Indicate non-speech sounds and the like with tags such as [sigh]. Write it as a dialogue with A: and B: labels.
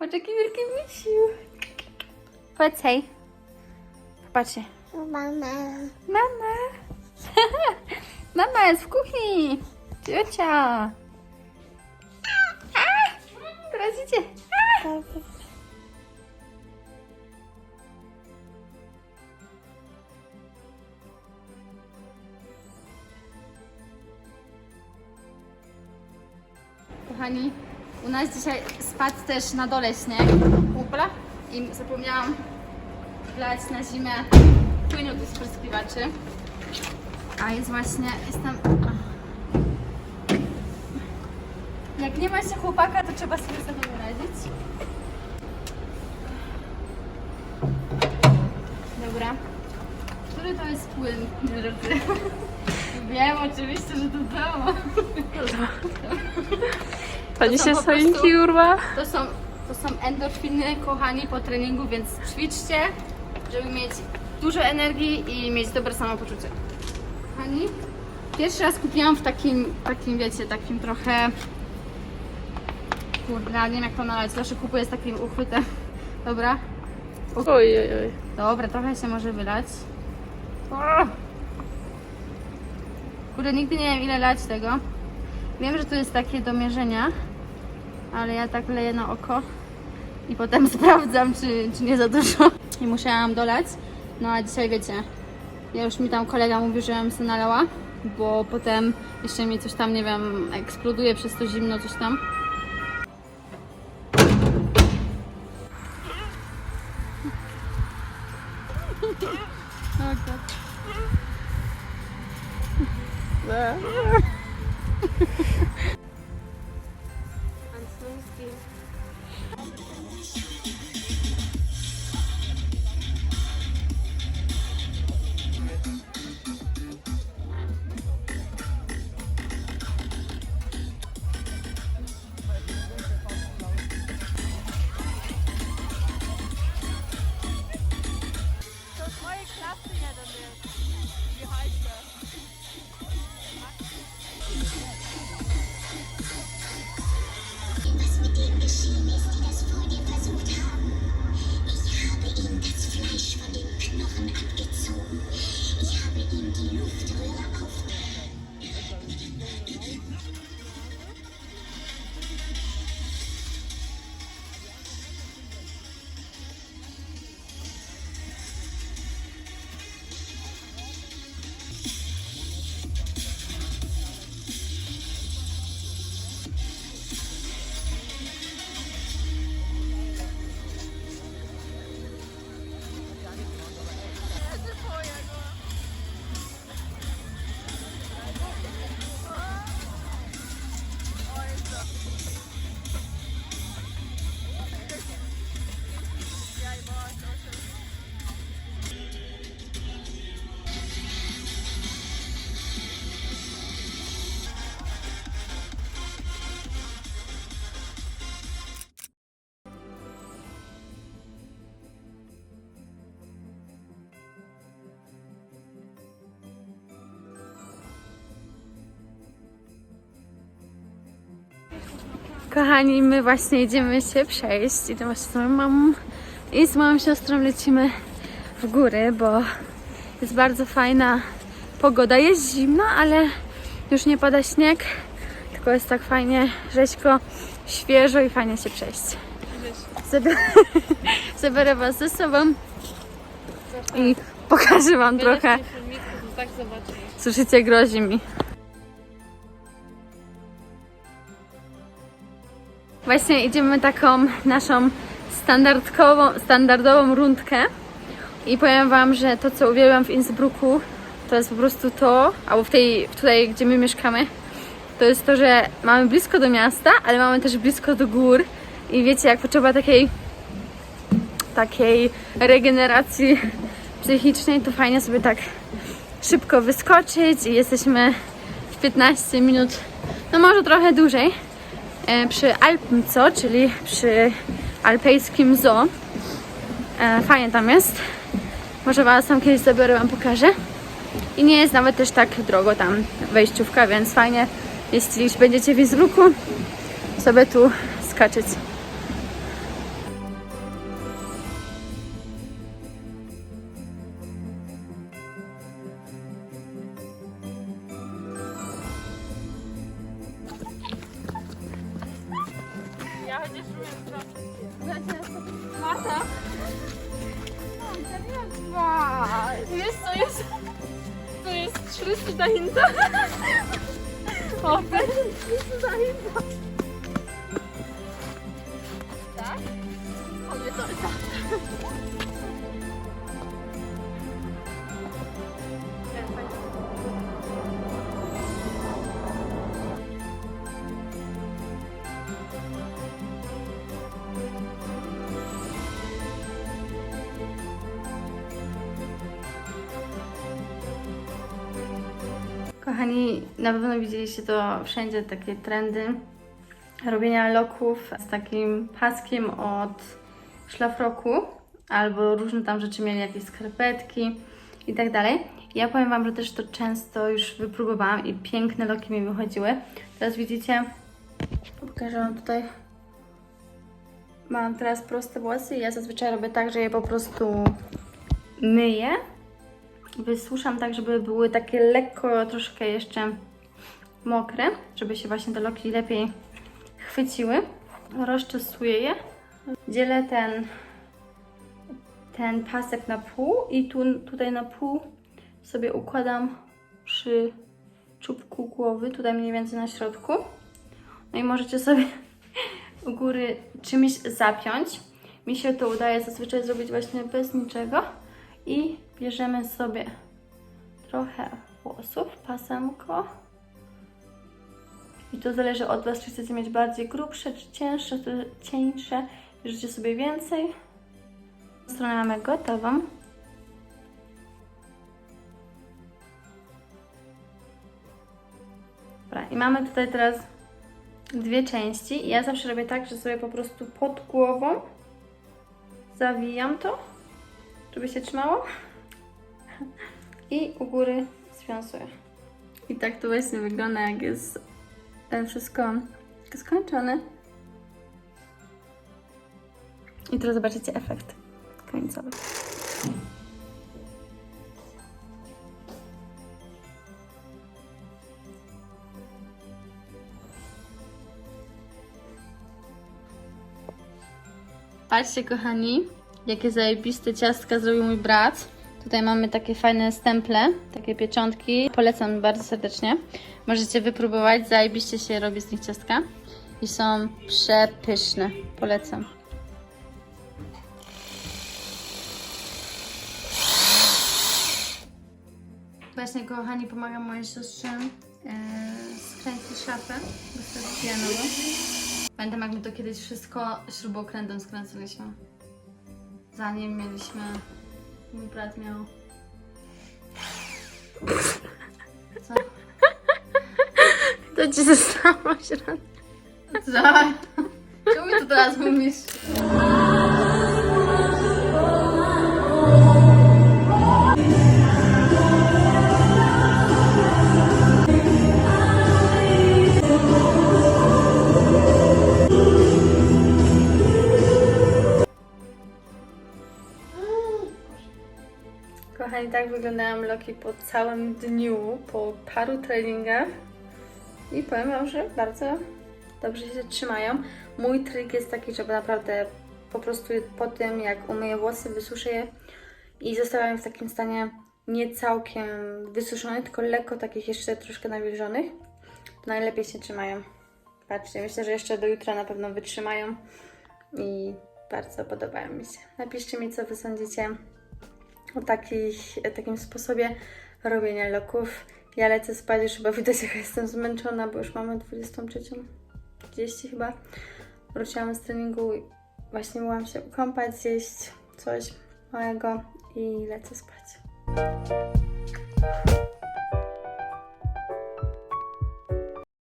A: Patrz jaki wielki misiu. Powiedz hej. Popatrzcie.
B: Mama.
A: Mama. [laughs] Mama jest w kuchni. Ciocia. A, teraz idzie. A. Kochani, u nas dzisiaj spadł też na dole śnieg. Upla i zapomniałam wlać na zimę płynu do spryskiwaczy. A jest właśnie, jestem... Jak nie ma się chłopaka, to trzeba sobie samemu radzić. Dobra. Który to jest płyn? [laughs] Wiem oczywiście, że to [laughs] to. To
C: się
A: są po
C: soinki
A: prostu-
C: urwa?
A: To są, to są endorfiny, kochani, po treningu, więc ćwiczcie, żeby mieć dużo energii i mieć dobre samopoczucie. Kochani, pierwszy raz kupiłam w takim, takim wiecie, takim trochę... Kurde, nie wiem jak to nalać, zawsze kupuję z takim uchwytem. Dobra?
C: Oj, oj, oj.
A: Dobra, trochę się może wylać. O! Kurde, nigdy nie wiem ile lać tego. Wiem, że tu jest takie do mierzenia, ale ja tak leję na oko i potem [laughs] sprawdzam, czy, czy nie za dużo. I musiałam dolać. No a dzisiaj wiecie, ja już mi tam kolega mówił, że bym sobie nalała, bo potem jeszcze mi coś tam, nie wiem, eksploduje przez to zimno, coś tam.
B: Was [laughs] [laughs]
C: Kochani, my właśnie idziemy się przejść. Idę właśnie z moją mamą i z moją siostrą lecimy w góry, bo jest bardzo fajna pogoda. Jest zimno, ale już nie pada śnieg, tylko jest tak fajnie, rzeźko, świeżo i fajnie się przejść. Zabiorę, [laughs] zabiorę Was ze sobą i pokażę Wam trochę. Słyszycie, grozi mi. Właśnie idziemy taką naszą standardową, standardową rundkę i powiem Wam, że to co uwielbiam w Innsbrucku to jest po prostu to, albo w tej, tutaj gdzie my mieszkamy, to jest to, że mamy blisko do miasta, ale mamy też blisko do gór i wiecie, jak potrzeba takiej takiej regeneracji psychicznej, to fajnie sobie tak szybko wyskoczyć i jesteśmy w 15 minut, no może trochę dłużej przy Alpmco, czyli przy alpejskim zoo. E, Fajnie tam jest. Może Was tam kiedyś zabiorę, Wam pokażę. I nie jest nawet też tak drogo tam wejściówka, więc fajnie, jeśli będziecie w sobie tu skaczeć. Marta? Wiesz co jest? To jest ślisty dahinta. O, ślisty dahinta. Tak? O nie, to jest
A: Kochani, na pewno widzieliście to wszędzie, takie trendy robienia loków z takim paskiem od szlafroku albo różne tam rzeczy mieli, jakieś skarpetki i tak dalej. Ja powiem Wam, że też to często już wypróbowałam i piękne loki mi wychodziły. Teraz widzicie, pokażę Wam tutaj. Mam teraz proste włosy i ja zazwyczaj robię tak, że je po prostu myję wysuszam tak, żeby były takie lekko troszkę jeszcze mokre, żeby się właśnie te loki lepiej chwyciły. Rozczesuję je. Dzielę ten, ten pasek na pół i tu, tutaj na pół sobie układam przy czubku głowy, tutaj mniej więcej na środku. No i możecie sobie u góry czymś zapiąć. Mi się to udaje zazwyczaj zrobić właśnie bez niczego. I bierzemy sobie trochę włosów, pasemko. I to zależy od Was, czy chcecie mieć bardziej grubsze, czy cięższe, czy cieńsze. Bierzecie sobie więcej. Stronę mamy gotową. Dobra, i mamy tutaj teraz dwie części. Ja zawsze robię tak, że sobie po prostu pod głową zawijam to żeby się trzymało. I u góry związuję. I tak to właśnie wygląda, jak jest e, wszystko skończone. I teraz zobaczycie efekt końcowy. Patrzcie, kochani, jakie zajebiste ciastka zrobił mój brat. Tutaj mamy takie fajne stemple, takie pieczątki. Polecam bardzo serdecznie. Możecie wypróbować, zajebiście się robi z nich ciastka. I są przepyszne. Polecam. Właśnie, kochani, pomagam mojej siostrze e, skręcić szafę, bo sobie nową. Pamiętam, jak my to kiedyś wszystko śrubokrętem skręciliśmy. Zanim mieliśmy... Mój brat miał... Co?
C: To ci zostało środek.
A: Co? Czemu mi to teraz mówisz? Kochani, tak wyglądają loki po całym dniu, po paru treningach. I powiem Wam, że bardzo dobrze się trzymają. Mój trik jest taki, żeby naprawdę po prostu po tym, jak umyję włosy, wysuszę je i zostawiam w takim stanie nie całkiem wysuszone, tylko lekko takich jeszcze troszkę nawilżonych. To najlepiej się trzymają. Patrzcie, myślę, że jeszcze do jutra na pewno wytrzymają i bardzo podobają mi się. Napiszcie mi, co Wy sądzicie o takich, takim sposobie robienia loków. Ja lecę spać, już chyba widać, [laughs] jak jestem zmęczona, bo już mamy 23.30 chyba. Wróciłam z treningu właśnie mogłam się kąpać, zjeść coś małego i lecę spać.